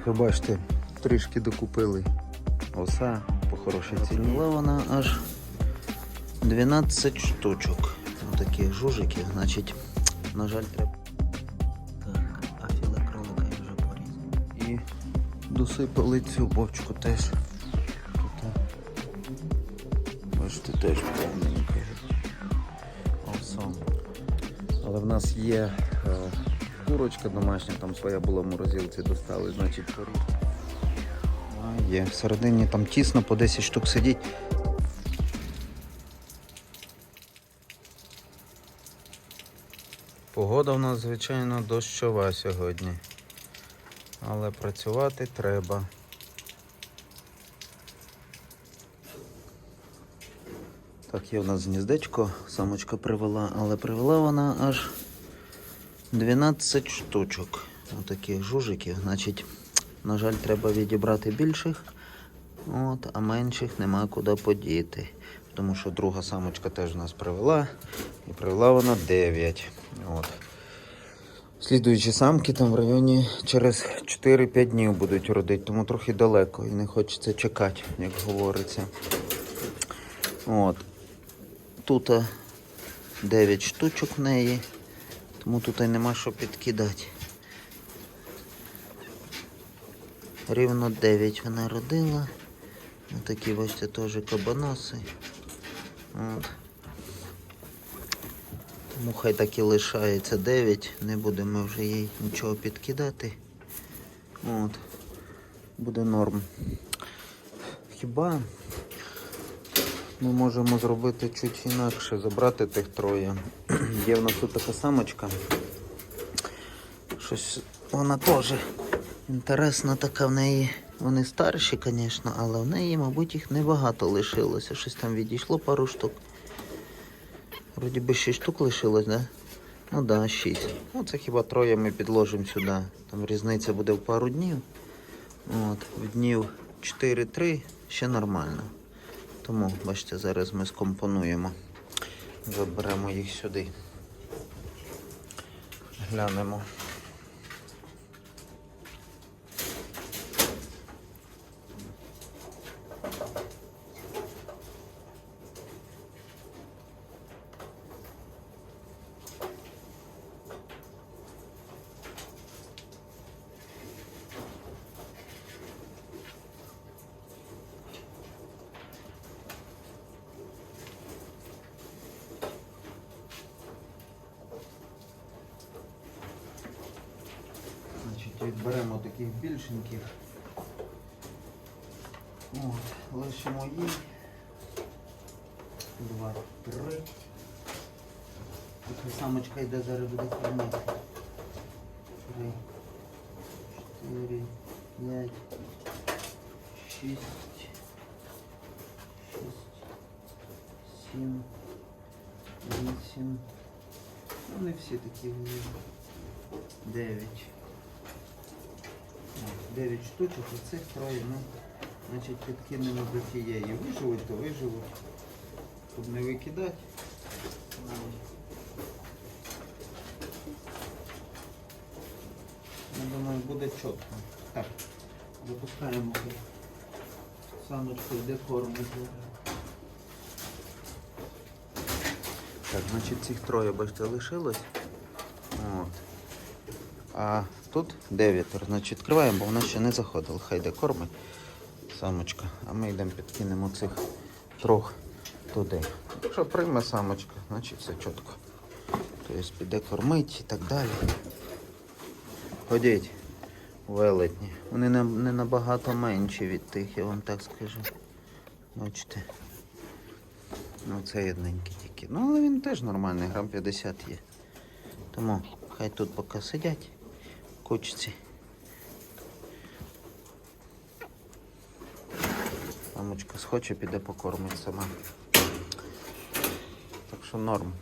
Як ви бачите, трішки докупили оса по хорошій ціні. Але вона аж 12 штучок. Таких жужиків, значить, на жаль, треба. Так, а філе кролика я вже порізав. І досипали цю бочку теж. Тут, бачите, теж повненько. Овсом. Але в нас є е, курочка домашня, там своя була в морозилці, достали, значить поріг. А, є. Всередині там тісно, по 10 штук сидіть. Погода в нас, звичайно, дощова сьогодні. Але працювати треба. Так, є у нас гніздечко, самочка привела, але привела вона аж 12 штучок. Отаких жужиків. Значить, на жаль, треба відібрати більших, от, а менших нема куди подіти. Тому що друга самочка теж нас привела. І привела вона 9. От. Слідуючі самки там в районі через 4-5 днів будуть родити, тому трохи далеко і не хочеться чекати, як говориться. От. Тут 9 штучок в неї, тому тут і нема що підкидати. Рівно 9 вона родила. Отакі, бачите, теж кабаноси. От. Тому хай так і лишається 9, не будемо вже їй нічого підкидати. От. Буде норм. Хіба ми можемо зробити чуть інакше, забрати тих троє. Є в нас тут така самочка. Щось вона теж інтересна така в неї. Вони старші, звісно, але в неї, мабуть, їх небагато лишилося. Щось там відійшло пару штук. Вроді би 6 штук лишилось, да? Ну да, 6. Ну це хіба троє ми підложимо сюди. Там різниця буде в пару днів. От, в днів 4-3 ще нормально. Тому, бачите, зараз ми скомпонуємо. Заберемо їх сюди. Глянемо. Відберемо таких більшеньких. От, лишимо їй. Два, три. Тут самочка йде зараз буде кормити. Три, чотири, п'ять, шість, шість, сім, вісім. Ну, не всі такі. Дев'ять. От, Дев'ять штучок, оцих троє, ну, значить, підкинемо до тієї. Виживуть, то виживуть. Щоб не викидати. Я думаю, буде чітко. Так, запускаємо самочку, йде кормить. Так, значить цих троє, бачите, лишилось. От. А тут дев'ятеро. Значить, відкриваємо, бо вона ще не заходила. Хай йде кормить самочка. А ми йдемо підкинемо цих трьох туди. Якщо прийме самочка, значить все чітко. Тобто піде кормить і так далі. Ходіть, велетні. Вони не, набагато менші від тих, я вам так скажу. Бачите. Ну це одненький тільки. Ну але він теж нормальний, грам 50 є. Тому хай тут поки сидять кучці. Мамочка схоче, піде покормить сама. Так що норм.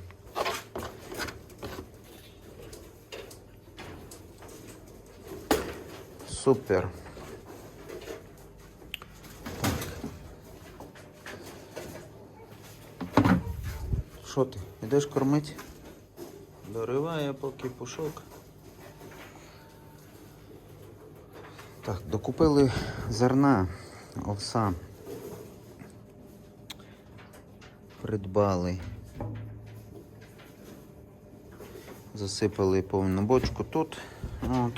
Супер. Що ти? Ідеш кормить? Дориває поки пушок. Так, докупили зерна, овса. Придбали. Засипали повну бочку тут. От.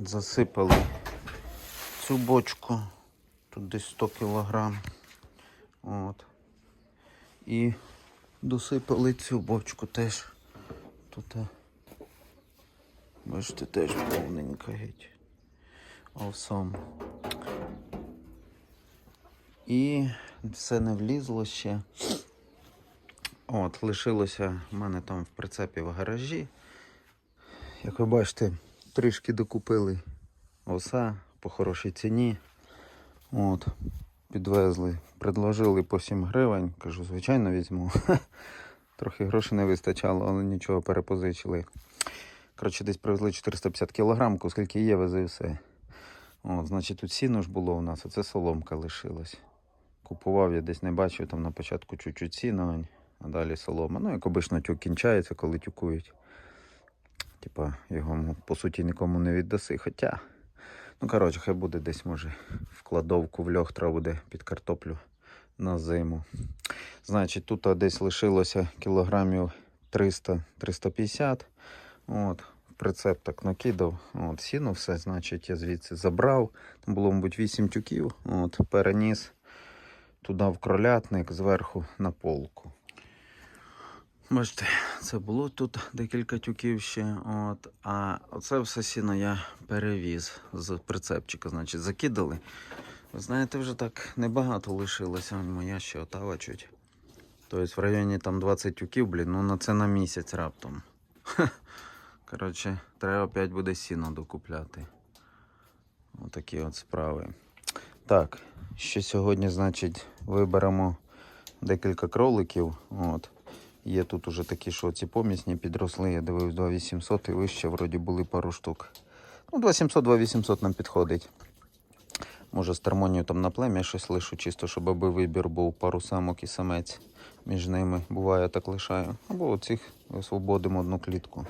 Засипали цю бочку. Тут десь 100 кілограм. От. І досипали цю бочку теж. Тут, бачите, теж повненька геть. Овсом. І все не влізло ще. От, лишилося в мене там в прицепі в гаражі. Як ви бачите, трішки докупили оса по хорошій ціні. От, підвезли, предложили по 7 гривень. Кажу, звичайно, візьму. Трохи грошей не вистачало, але нічого перепозичили. Коротше, десь привезли 450 кілограм, оскільки є, вези все. От, значить, тут сіно ж було у нас, а це соломка лишилась. Купував я десь не бачив, там на початку чуть-чуть сіно, а далі солома. Ну, як обично, тюк кінчається, коли тюкують. Типа, його по суті нікому не віддаси. Хоча, ну коротше, хай буде десь, може, в кладовку в льох треба буде під картоплю на зиму. Значить, тут десь лишилося кілограмів 300-350. От, прицеп так накидав. От, сіно все, значить, я звідси забрав. Там було, мабуть, 8 тюків. От, переніс туди в кролятник, зверху на полку. Бачите, це було тут декілька тюків ще. От, а оце все сіно я перевіз з прицепчика, значить, закидали. Ви знаєте, вже так небагато лишилося. Моя ще отава чуть. Тобто в районі там 20 тюків, блін, ну на це на місяць раптом. Коротше, треба опять буде сіно докупляти. Отакі от справи. Так, ще сьогодні, значить, виберемо декілька кроликів. От. Є тут уже такі, що ці помісні підросли. Я дивився 2800 і вище вроді були пару штук. Ну, 2700, 2800 нам підходить. Може, з термонію там на плем'я щось лишу, чисто, щоб аби вибір був пару самок і самець між ними. Буває, так лишаю. Або оцих освободимо одну клітку.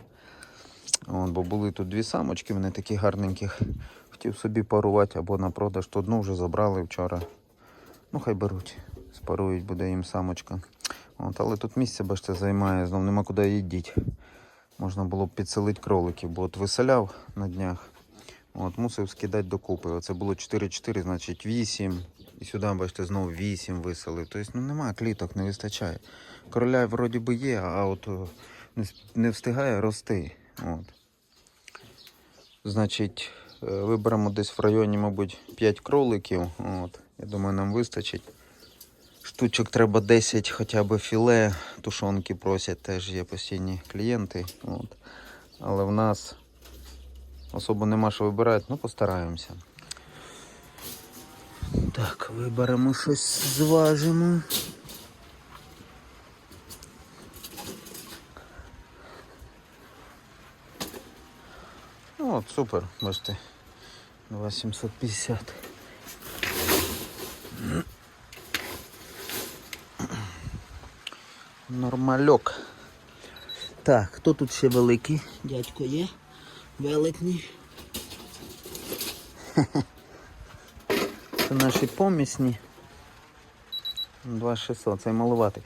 От, бо були тут дві самочки, вони такі гарненьких. Хотів собі парувати або на продаж, то одну вже забрали вчора. Ну, хай беруть. Спарують, буде їм самочка. От, але тут місце, бачите, займає, знов нема куди її діть. Можна було б підселити кроликів, бо от виселяв на днях. От, мусив скидати докупи. Оце було 4-4, значить 8. І сюди, бачите, знову 8 виселив. Тобто, ну немає кліток, не вистачає. Короля вроді би є, а от не, встигає рости. От. Значить, е, виберемо десь в районі, мабуть, 5 кроликів. От. Я думаю, нам вистачить. Штучок треба 10 хоча б філе. Тушонки просять, теж є постійні клієнти. От. Але в нас особо нема що вибирати, ну постараємося. Так, виберемо щось, зважимо. Ну, от, супер, бачите. 2750. Нормальок. Так, хто тут ще великий? Дядько є? Великний. Це наші помісні. 2600, це малуватий.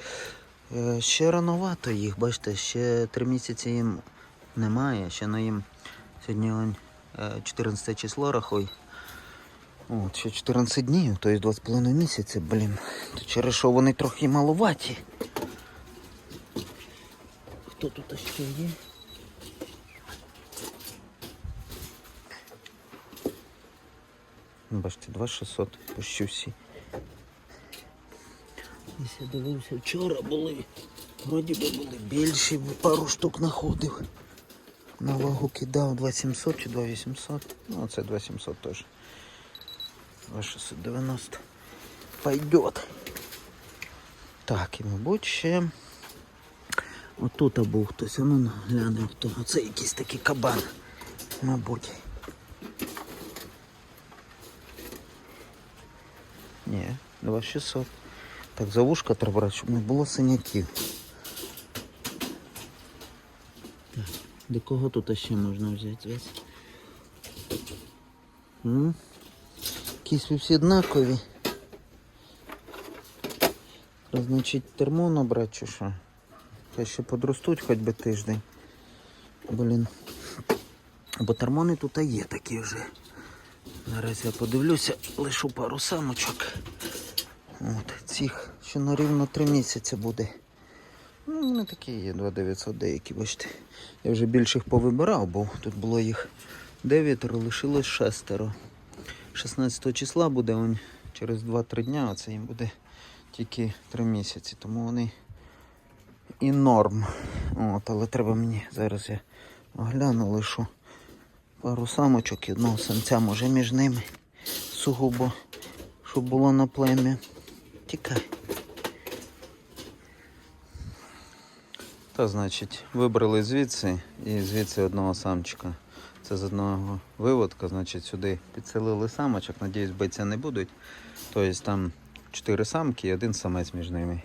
Е, ще рановато їх, бачите, ще 3 місяці їм немає. Ще на їм сьогодні е, 14 число рахуй. От, ще 14 днів, тобто 2,5 місяці, блін. То через що вони трохи малуваті. Хто тут ще є? Бачите, 2600 почти всі. Я дивився, вчора були. Вроді би були більші, пару штук знаходив. На вагу кидав 2700 чи 2800. Ну, це 2700 теж. 2690. Пойдет. Так, і мабуть ще. Отут був хтось, а ну глянемо хто. Оце якийсь такий кабан. Мабуть. Ні, 2600. Так, за вушка треба брати, щоб не було синяків. Так, до кого тут ще можна взяти? Якісь ви всі однакові. Значить, термо набрати чи що? Хай ще подростуть хоч би тиждень. Блін. Бо термони тут є такі вже. Зараз я подивлюся, лишу пару самочок. От, цих ще на рівно 3 місяці буде. Ну, вони такі є, 2900 деякі, бачите. Я вже більше їх повибирав, бо тут було їх 9, лишилось шестеро. 16 числа буде он через 2-3 дня, а це їм буде тільки 3 місяці, тому вони і норм. От, але треба мені зараз я огляну лишу пару самочок і одного самця, може між ними. Сугубо, щоб було на плем'я. Тікай. Та, значить, вибрали звідси і звідси одного самчика. Це з одного виводка, значить, сюди підселили самочок, надіюсь, битися не будуть. Тобто там чотири самки і один самець між ними.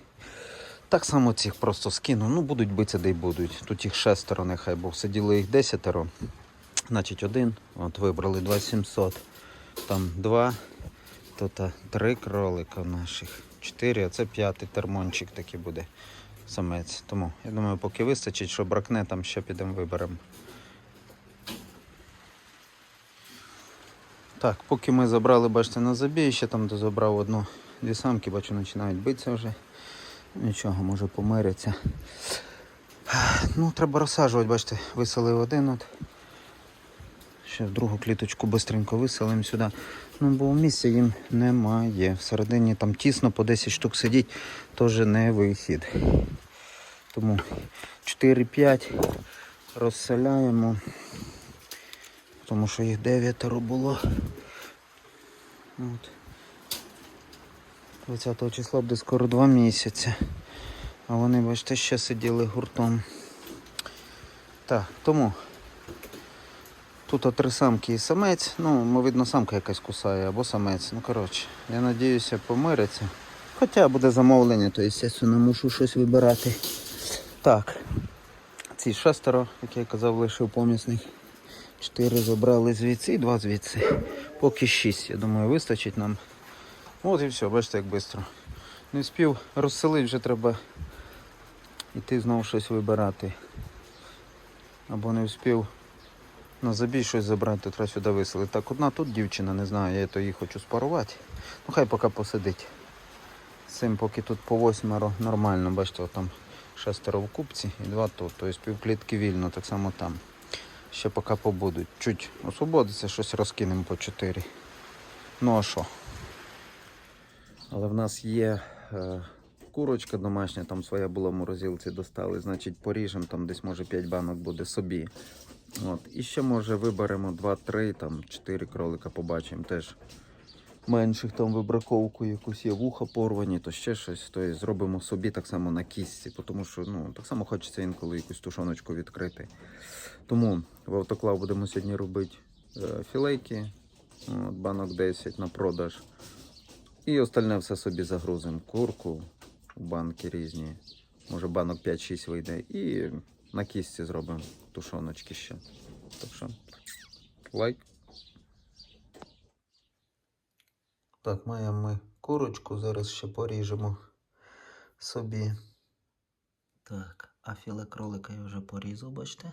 Так само цих просто скину. Ну, будуть битися, де й будуть. Тут їх шестеро, нехай, бо сиділи їх десятеро. Значить, один. От вибрали 2700. Там два. Тут три кролика наших. Чотири, а це п'ятий термончик такий буде. Самець. Тому я думаю, поки вистачить, що бракне, там ще підемо виберемо. Так, поки ми забрали, бачите, на забій, ще там де забрав одну дві самки, бачу, починають битися вже. Нічого, може помиряться. Ну, треба розсаджувати, бачите, виселив один от. Ще в другу кліточку швидко виселимо сюди. Ну, бо місця їм немає. Всередині там тісно по 10 штук сидіть, теж не вихід. Тому 4-5 розселяємо. Тому що їх дев'ятеро було. От. 20 числа буде скоро 2 місяці. А вони, бачите, ще сиділи гуртом. Так, тому тут три самки і самець. Ну, ми видно, самка якась кусає або самець. Ну, коротше, я надіюся, помиряться. Хоча буде замовлення, то, звісно, мушу щось вибирати. Так. Ці шестеро, як я казав, лишив помісних. Чотири забрали звідси і два звідси. Поки шість, я думаю, вистачить нам. От і все, бачите, як швидко. Не встиг розселити, вже треба йти знову щось вибирати. Або не встиг на забій щось забрати, треба сюди виселити. Так, одна тут дівчина, не знаю, я то її хочу спарувати. Ну хай поки посидить. З цим поки тут по восьмеро нормально, бачите, там шестеро в купці і два тут. Тобто півклітки вільно, так само там. Ще поки побудуть. Чуть освободиться, щось розкинемо по чотири. Ну а що? Але в нас є е, курочка домашня, там своя була в морозилці, достали, значить поріжемо, там десь може 5 банок буде собі. От. І ще може виберемо 2-3, там 4 кролика побачимо теж. Менших там вибраковку якусь є вуха порвані, то ще щось. То зробимо собі так само на кістці, тому що ну, так само хочеться інколи якусь тушоночку відкрити. Тому в автоклав будемо сьогодні робити е, філейки, от, банок 10 на продаж. І остальне все собі загрузимо. Курку, банки різні. Може банок 5-6 вийде. І на кістці зробимо тушоночки ще. Так що, лайк. Так, маємо ми курочку, зараз ще поріжемо собі. Так, а філе кролика я вже порізав, бачите?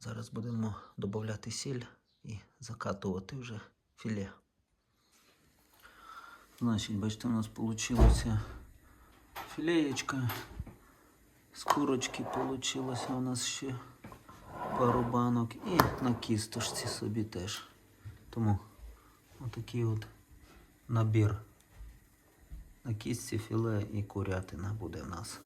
Зараз будемо додати сіль і закатувати вже філе. Значить, бачите, у нас вийшло філеєчка. З курочки вийшло у нас ще пару банок і на кісточці собі теж. Тому отакий от набір. На кістці філе і курятина буде в нас.